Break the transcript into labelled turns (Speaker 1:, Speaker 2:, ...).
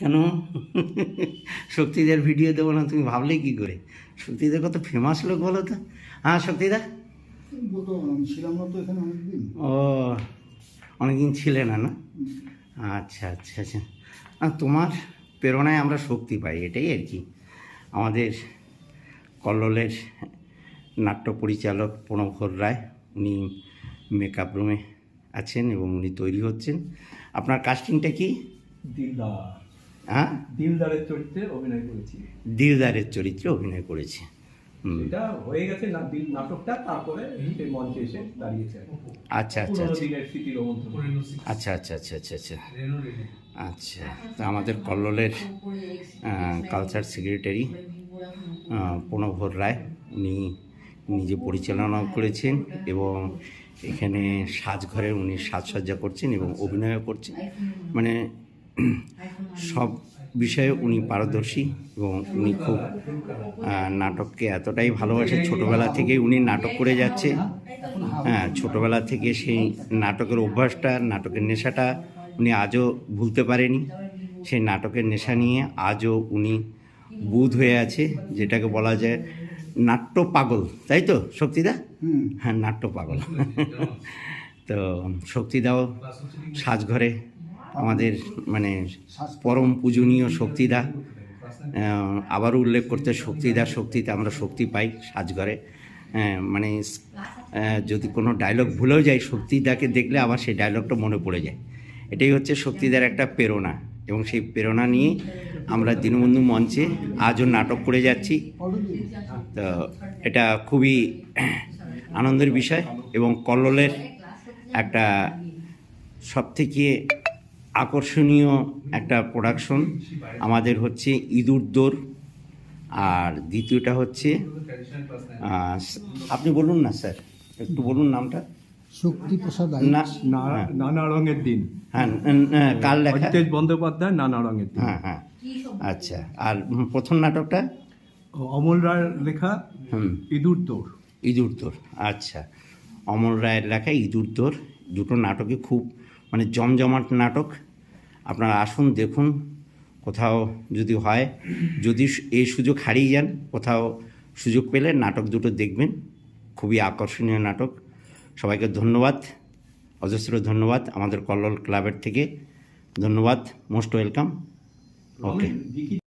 Speaker 1: কেন? শক্তিদের ভিডিও দেবো না তুমি ভাবলে কি করে? শক্তিদের কত ফেমাস লোক বলো তো। হ্যাঁ শক্তিদা ও অনেকদিন ছিলে না না? আচ্ছা আচ্ছা আচ্ছা। আর তোমার প্রেরণায় আমরা শক্তি পাই এটাই আর কি। আমাদের কল্লোলের নাট্য পরিচালক প্রণবঘর রায় উনি মেকআপ রুমে আছেন এবং উনি তৈরি হচ্ছেন। আপনার কাস্টিংটা কি?
Speaker 2: দিলদার।
Speaker 1: হ্যাঁ?
Speaker 2: দিলদারের চরিত্রে অভিনয় করেছি।
Speaker 1: দিলদারের চরিত্রে অভিনয় করেছে।
Speaker 2: এটা হয়ে গেছে না দিল নাটকটা তারপরে সে মঞ্চে এসে দাঁড়িয়েছে
Speaker 1: আচ্ছা আচ্ছা আচ্ছা। আচ্ছা আচ্ছা আচ্ছা আচ্ছা আচ্ছা।
Speaker 3: রেনো রেনো
Speaker 1: আচ্ছা তো আমাদের কল্লোলের কালচার সেক্রেটারি প্রণভর রায় উনি নিজে পরিচালনা করেছেন এবং এখানে সাজঘরে উনি সাজসজ্জা করছেন এবং অভিনয়ও করছেন। মানে সব বিষয়ে উনি পারদর্শী এবং উনি খুব নাটককে এতটাই ভালোবাসে। ছোটোবেলা থেকেই উনি নাটক করে যাচ্ছে। হ্যাঁ ছোটোবেলা থেকে সেই নাটকের অভ্যাসটা নাটকের নেশাটা উনি আজও ভুলতে পারেনি। সেই নাটকের নেশা নিয়ে আজও উনি বুধ হয়ে আছে যেটাকে বলা যায় নাট্য পাগল তাই তো শক্তিদা? হ্যাঁ নাট্য পাগল। তো শক্তিদাও সাজঘরে আমাদের মানে পরম পূজনীয় শক্তিদা। আবারও উল্লেখ করতে শক্তিদা শক্তিতে আমরা শক্তি পাই সাজঘরে। হ্যাঁ, মানে যদি কোনো ডায়লগ ভুলেও যায় শক্তিদাকে দেখলে আবার সেই ডায়লগটা মনে পড়ে যায়। এটাই হচ্ছে শক্তিদার একটা প্রেরণা। এবং সেই প্রেরণা নিয়ে আমরা দীনবন্ধু মঞ্চে আজও নাটক করে যাচ্ছি। তো এটা খুবই আনন্দের বিষয় এবং কল্লোলের একটা সবথেকে আকর্ষণীয় একটা প্রোডাকশন আমাদের হচ্ছে ইঁদুর দৌড়। আর দ্বিতীয়টা হচ্ছে আপনি বলুন না স্যার একটু বলুন নামটা।
Speaker 4: শক্তি প্রসাদ
Speaker 1: না
Speaker 2: না- নানা রঙের দিন।
Speaker 1: হ্যাঁ কাল লেখা
Speaker 2: বন্দ্যোপাধ্যায় নানা রঙের দিন।
Speaker 1: হ্যাঁ হ্যাঁ। আচ্ছা আর প্রথম নাটকটা?
Speaker 2: অমল রায়ের লেখা
Speaker 1: হুম।
Speaker 2: ইঁদুর দৌড়
Speaker 1: ইঁদুর দৌড় আচ্ছা। অমল রায়ের লেখা ইঁদুর দৌড় দুটো নাটকে খুব মানে জমজমাট নাটক। আপনারা আসুন দেখুন কোথাও যদি হয় যদি এই সুযোগ হারিয়ে যান কোথাও সুযোগ পেলে নাটক দুটো দেখবেন। খুবই আকর্ষণীয় নাটক। সবাইকে ধন্যবাদ অজস্র ধন্যবাদ। আমাদের কল্লোল ক্লাবের থেকে ধন্যবাদ মোস্ট ওয়েলকাম। Okay.